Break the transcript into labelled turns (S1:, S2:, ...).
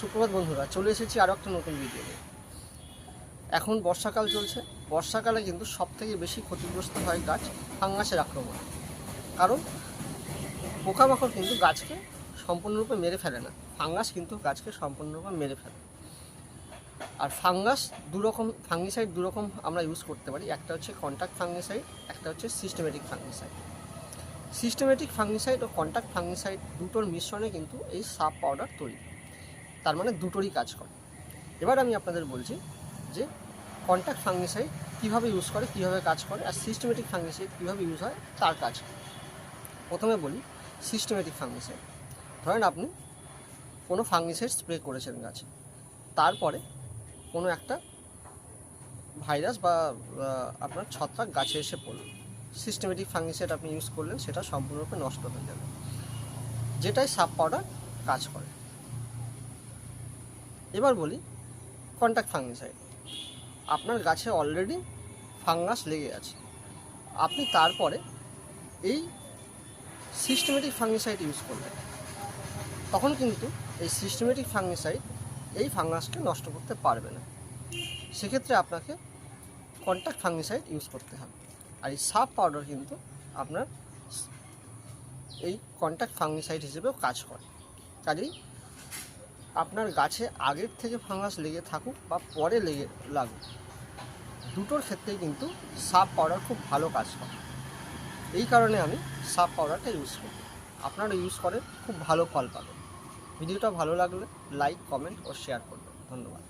S1: সুপ্রভাত বন্ধুরা, চলে এসেছি আরও একটা নতুন ভিডিও এখন বর্ষাকাল চলছে। বর্ষাকালে কিন্তু সব থেকে বেশি ক্ষতিগ্রস্ত হয় গাছ ফাঙ্গাসের আক্রমণ। কারণ পোকামাকড় কিন্তু গাছকে সম্পূর্ণরূপে মেরে ফেলে না। ফাঙ্গাস কিন্তু গাছকে সম্পূর্ণরূপে মেরে ফেলে। আর ফাঙ্গাস দুরকম, ফাঙ্গিসাইড দুরকম আমরা ইউজ করতে পারি। একটা হচ্ছে কন্ট্যাক্ট ফাঙ্গিসাইড, একটা হচ্ছে সিস্টেমেটিক ফাঙ্গিসাইড। সিস্টেমেটিক ফাঙ্গিসাইড ও কন্ট্যাক্ট ফাঙ্গিসাইড দুটোর মিশ্রণে কিন্তু এই সাব পাউডার তৈরি তার মানে দুটোরই কাজ করে। এবার আমি আপনাদের বলছি যে কন্ট্যাক্ট ফাঙ্গিসাইড কীভাবে ইউজ করে, কীভাবে কাজ করে আর সিস্টেমেটিক ফাঙ্গিসাইড কীভাবে ইউজ হয়, তার কাজ প্রথমে বলি সিস্টেমেটিক ফাঙ্গিসাইড ধরেন আপনি কোনো ফাঙ্গিসাইড স্প্রে করেছেন গাছে, তারপরে কোনো একটা ভাইরাস বা আপনার ছত্রাক গাছে এসে পড়ল। সিস্টেমেটিক ফাঙ্গিসাইড আপনি ইউজ করলেন, সেটা সম্পূর্ণরূপে নষ্ট হয়ে যাবে। যেটাই সাব পাউডার কাজ করে। এবার বলি কন্ট্যাক্ট ফাঙ্গিসাইড আপনার গাছে অলরেডি ফাঙ্গাস লেগে আছে। আপনি তারপরে এই সিস্টেমেটিক ফাঙ্গিসাইড ইউজ করলেন তখন কিন্তু এই সিস্টেমেটিক ফাঙ্গিসাইড এই ফাঙ্গাসকে নষ্ট করতে পারবে না। সেক্ষেত্রে আপনাকে কন্ট্যাক্ট ফাঙ্গিসাইড ইউজ করতে হবে। আর এই সাব পাউডার কিন্তু আপনার এই কন্ট্যাক্ট ফাঙ্গিসাইড হিসেবেও কাজ করে। কাজেই আপনার গাছে আগের থেকে ফাঙ্গাস লেগে থাকুক বা পরে লেগে লাগুক, দুটোর ক্ষেত্রেই কিন্তু সাপ পাউডার খুব ভালো কাজ করে। এই কারণে আমি সাপ পাউডারটা ইউজ করি। আপনারা ইউজ করে খুব ভালো ফল পাবেন। ভিডিওটা ভালো লাগলে লাইক কমেন্ট ও শেয়ার করবেন। ধন্যবাদ।